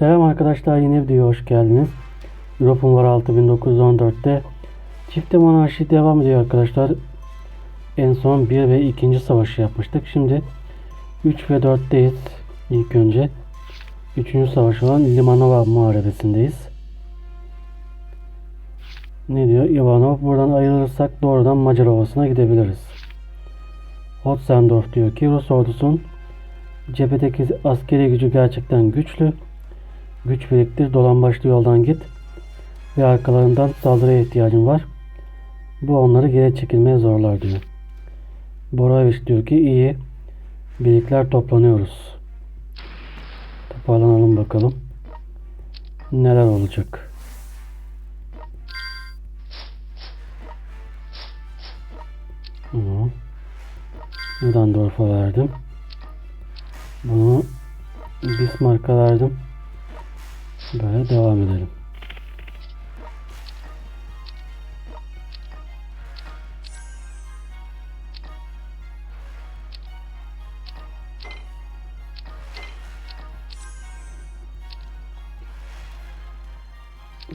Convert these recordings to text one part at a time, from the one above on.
Selam arkadaşlar yeni videoya hoş geldiniz. Europ'un var 6914'te çifte monarşi devam ediyor arkadaşlar. En son 1 ve 2. savaşı yapmıştık. Şimdi 3 ve 4'teyiz ilk önce. 3. savaş olan Limanova muharebesindeyiz. Ne diyor? Ivanov buradan ayrılırsak doğrudan Macar Ovası'na gidebiliriz. Hotzendorf diyor ki Rus ordusunun cephedeki askeri gücü gerçekten güçlü. Güç biriktir, dolambaçlı yoldan git ve arkalarından saldırıya ihtiyacın var. Bu onları geri çekilmeye zorlar diyor. Boraviç diyor ki iyi. Birlikler toplanıyoruz. Toparlanalım bakalım. Neler olacak? Bunu Ludendorff'a verdim. Bunu Bismarck'a verdim. Böyle devam edelim.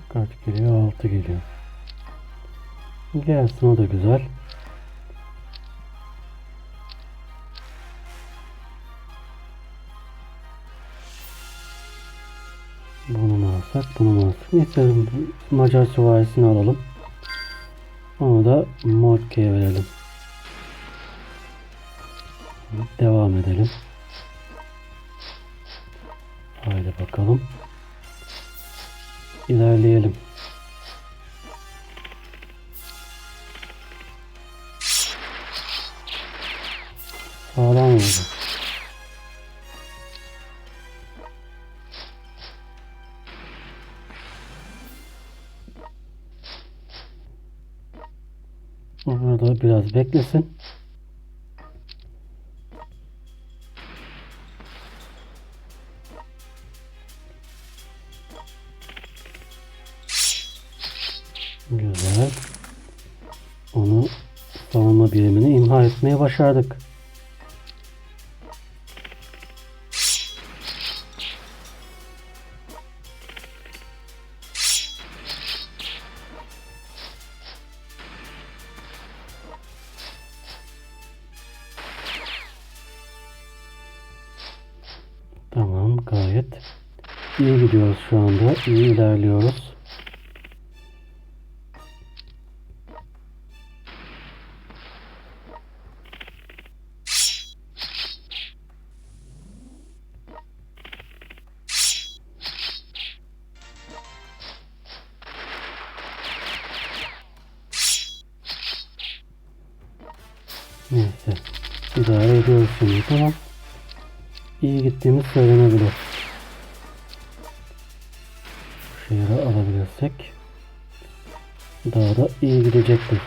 Kaç geliyor? 6 geliyor. Gelsin o da güzel. Bu Macar süvarisini alalım. Onu da Moltke'ye verelim. Devam edelim. Haydi bakalım. İlerleyelim. Sağlam oldu. Biraz beklesin. Güzel. Onu savunma birimini imha etmeye başardık. İyi gidiyoruz şu anda. İyi ilerliyoruz. Neyse. İdare ediyoruz şimdi tamam. İyi gittiğimiz söylenebilir. Şehri alabilirsek daha da iyi gidecektir.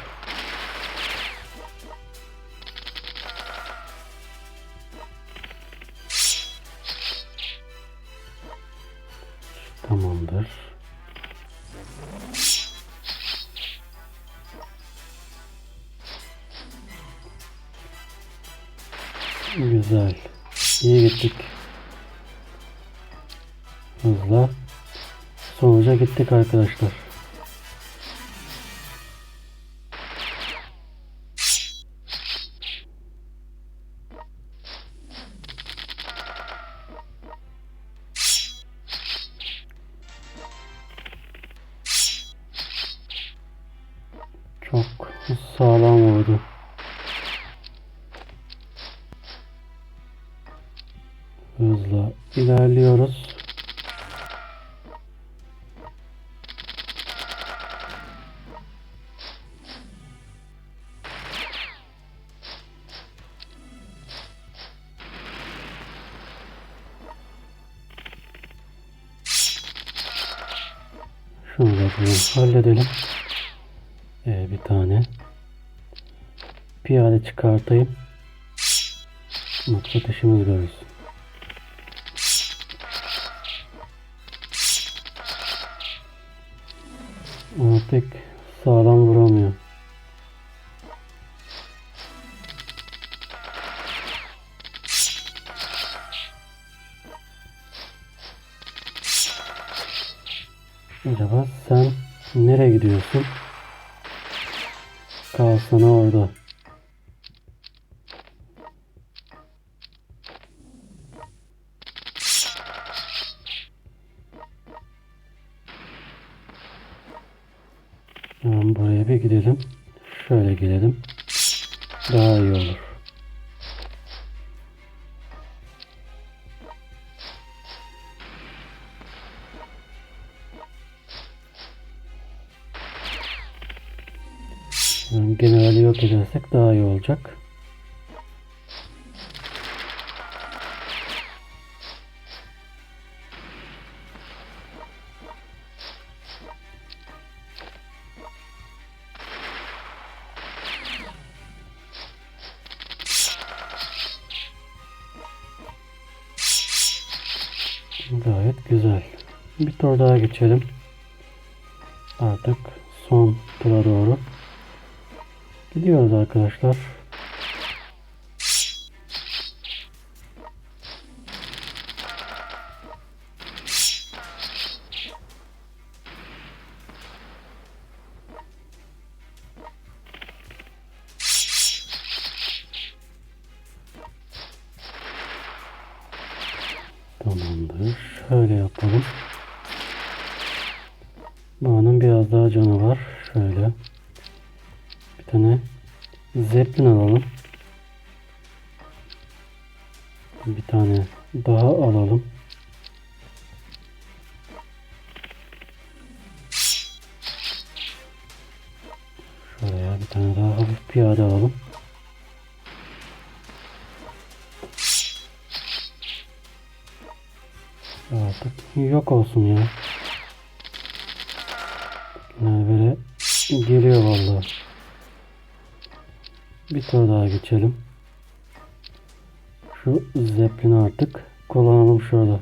Gittik arkadaşlar. Çok sağlam oldu. Hızla ilerliyoruz. Şunu da halledelim. Ee, bir tane piyade çıkartayım. Maksat işimiz görürsün. Ama pek sağlam vuramıyor. Gidiyorsun? Kalsana orada. Olacak. Gayet güzel. Bir tur daha geçelim. Artık son tura doğru. Gidiyoruz arkadaşlar. Tamamdır. Şöyle yapalım. Bağının biraz daha canı var. Şöyle. Bir tane Zeppelin alalım. Bir tane daha alalım. Yok olsun ya. Yani böyle geliyor vallahi. Bir tur daha geçelim. Şu zeplini artık kullanalım şurada.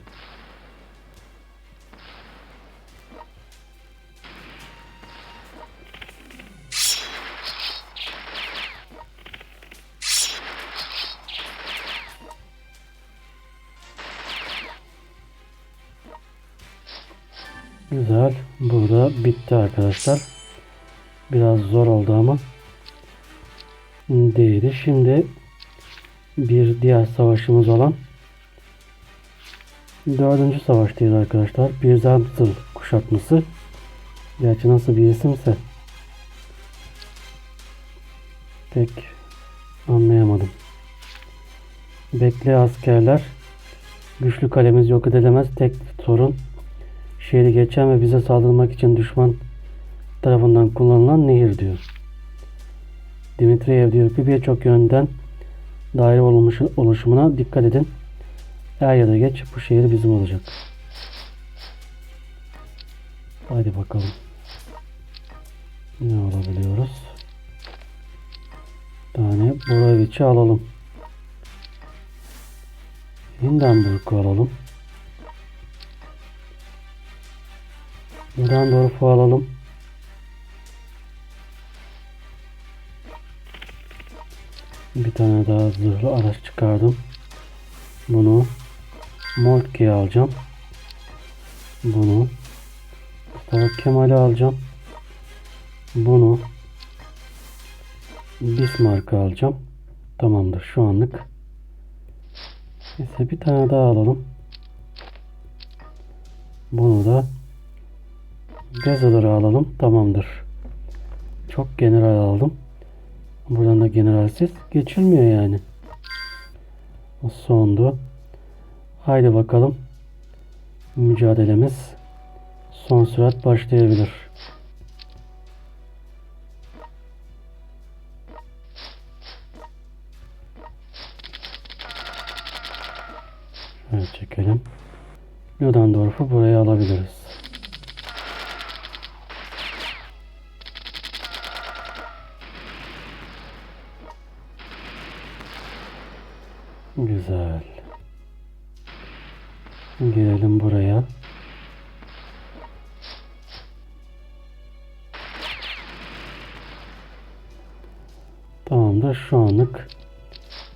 Burada bitti arkadaşlar. Biraz zor oldu ama değildi. Şimdi bir diğer savaşımız olan dördüncü savaştayız arkadaşlar. Byzantsıl kuşatması. Gerçi nasıl bir isimse pek anlayamadım. Bekle askerler. Güçlü kalemiz yok edilemez. Tek sorun şehri geçen ve bize saldırmak için düşman tarafından kullanılan nehir diyor. Dimitriyev diyor ki birçok yönden daire olmuş, oluşumuna dikkat edin. Er ya da geç bu şehir bizim olacak. Hadi bakalım. Ne alabiliyoruz? Bir tane Boroviç'i alalım. Hindenburg'u alalım. Hindenburg'u alalım. Bir tane daha zırhlı araç çıkardım. Bunu Moltke'ye alacağım. Bunu Mustafa Kemal'e alacağım. Bunu Bismarck'a alacağım. Tamamdır şu anlık. Neyse bir tane daha alalım. Bunu da Gazaları alalım. Tamamdır. Çok general aldım. Buradan da generalsiz geçilmiyor yani. O sondu. Haydi bakalım. Mücadelemiz son sürat başlayabilir. Şöyle çekelim. Ludendorff'u buraya alabiliriz. Güzel. Girelim buraya. Tamamdır. Şu anlık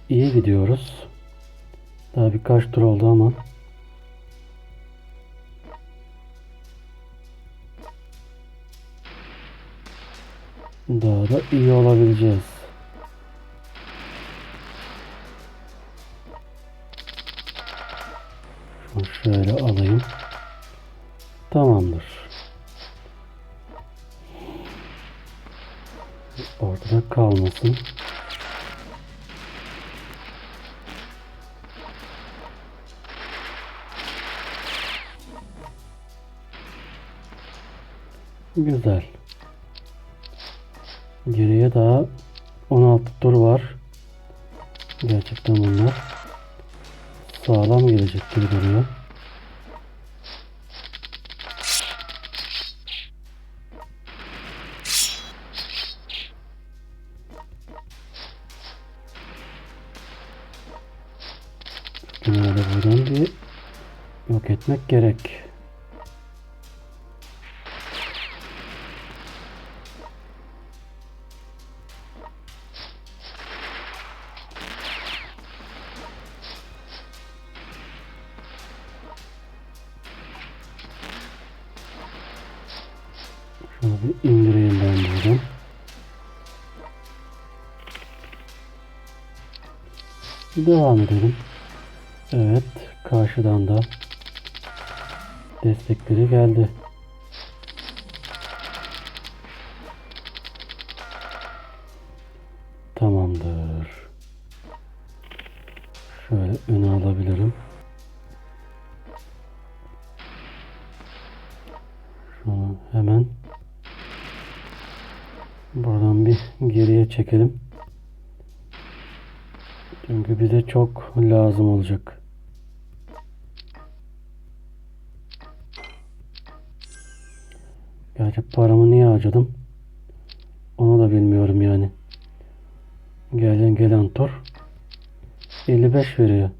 iyi gidiyoruz. Daha birkaç tur oldu ama. Daha da iyi olabileceğiz. Şunu şöyle alayım. Tamamdır. Ortada kalmasın. Güzel. Geriye daha 16 tur var. Gerçekten bunlar sağlam gelecek gibi duruyor. Bunları da buradan bir yok etmek gerek. Devam edelim. Evet, karşıdan da destekleri geldi. Lazım olacak. Gerçi paramı niye harcadım? Onu da bilmiyorum yani. Gelen gelen tur 55 veriyor.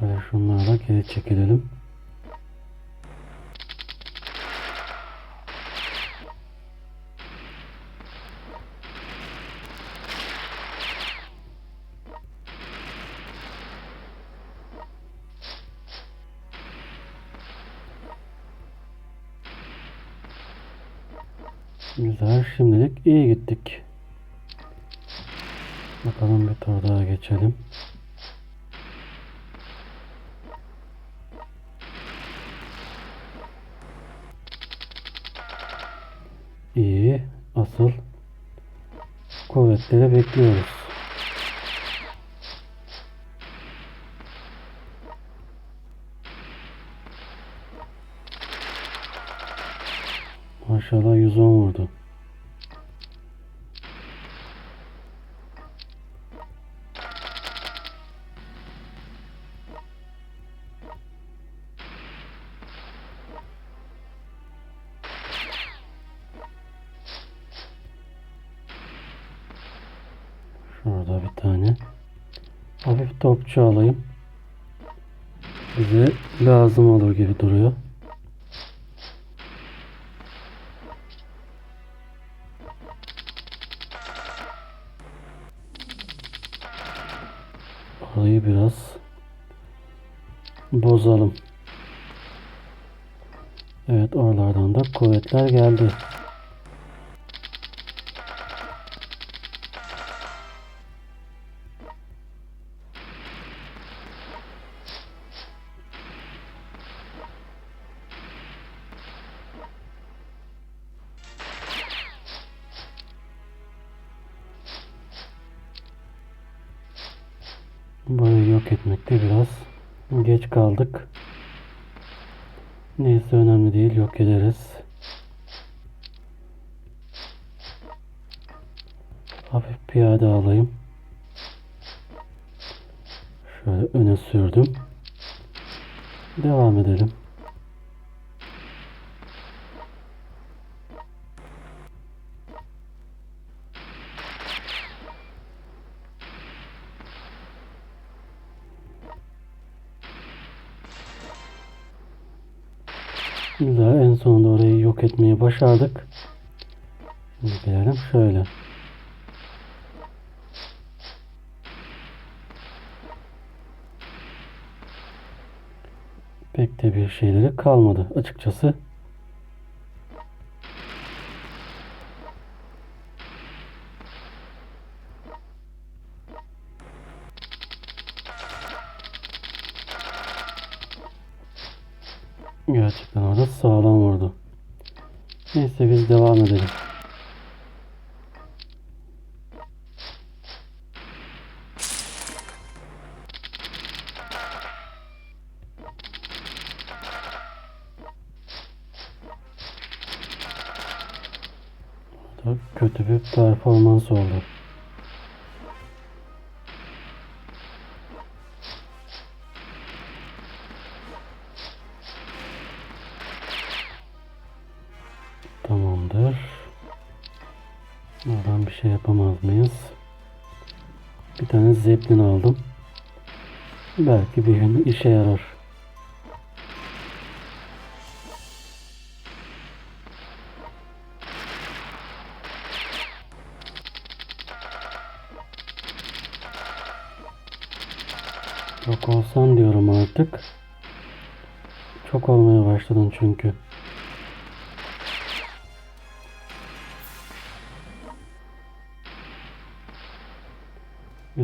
Şöyle şunlarla geri çekilelim. Tur geçelim. İyi. Asıl kuvvetleri bekliyoruz. Şurada bir tane hafif topçu alayım. Bize lazım olur gibi duruyor. Orayı biraz bozalım. Evet oralardan da kuvvetler geldi. Burayı yok etmekte biraz geç kaldık. Neyse önemli değil yok ederiz. Hafif piyade alayım. Şöyle öne sürdüm. Devam edelim. Güzel. En sonunda orayı yok etmeyi başardık. Şimdi şöyle. Pek de bir şeyleri kalmadı açıkçası. Devam edelim. Kötü bir performans oldu. Tane zeplin aldım. Belki bir gün işe yarar. Yok olsan diyorum artık. Çok olmaya başladın çünkü.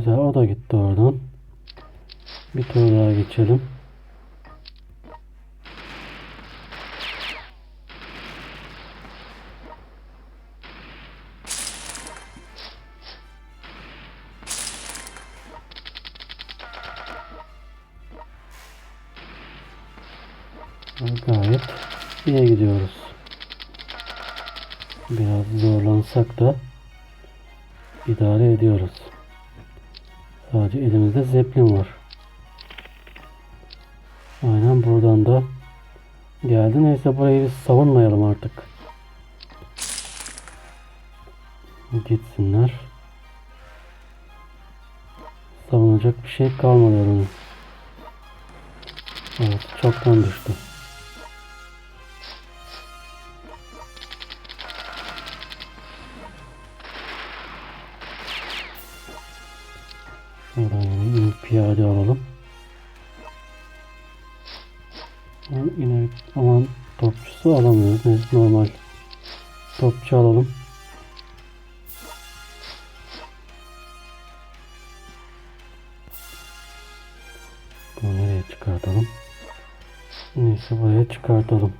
Güzel o da gitti oradan. Bir tur daha geçelim. Gayet iyi gidiyoruz. Biraz zorlansak da idare ediyoruz. Sadece elimizde zeplin var. Aynen buradan da geldi. Neyse burayı biz savunmayalım artık. Gitsinler. Savunacak bir şey kalmadı onun. Evet çoktan düştü. Topçusu alamıyoruz. Neyse normal topçu alalım. Bunu nereye çıkartalım? Neyse buraya çıkartalım.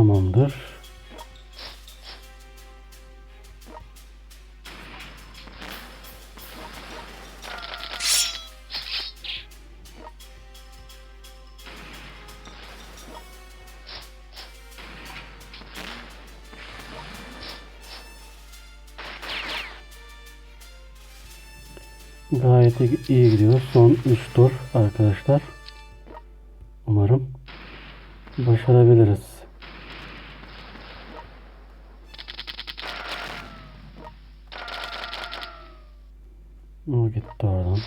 Tamamdır. Gayet iyi gidiyor. Son 3 tur arkadaşlar. Umarım başarabiliriz. O gitti oradan.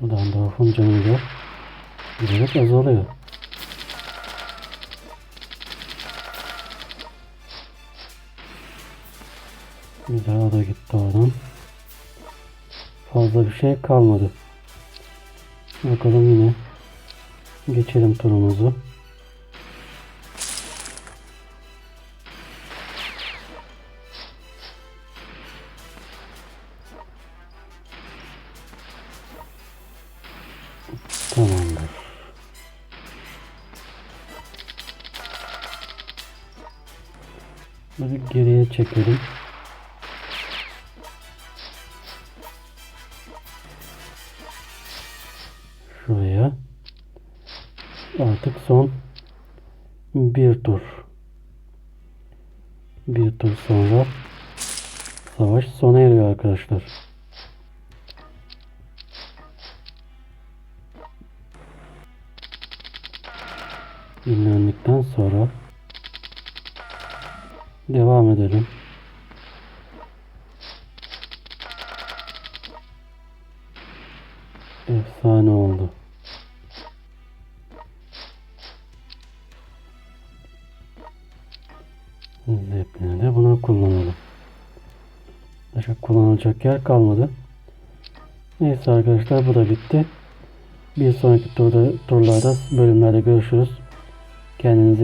Buradan da Orhun canı da giderek azalıyor. Bir daha da gitti oradan. Fazla bir şey kalmadı. Bakalım yine geçelim turumuzu. Tamamdır. Böyle geriye çekelim. Son bir tur. Bir tur sonra savaş sona eriyor arkadaşlar. Dinlendikten sonra devam edelim. Yer kalmadı. Neyse arkadaşlar bu da bitti. Bir sonraki turda, turlarda bölümlerde görüşürüz. Kendinize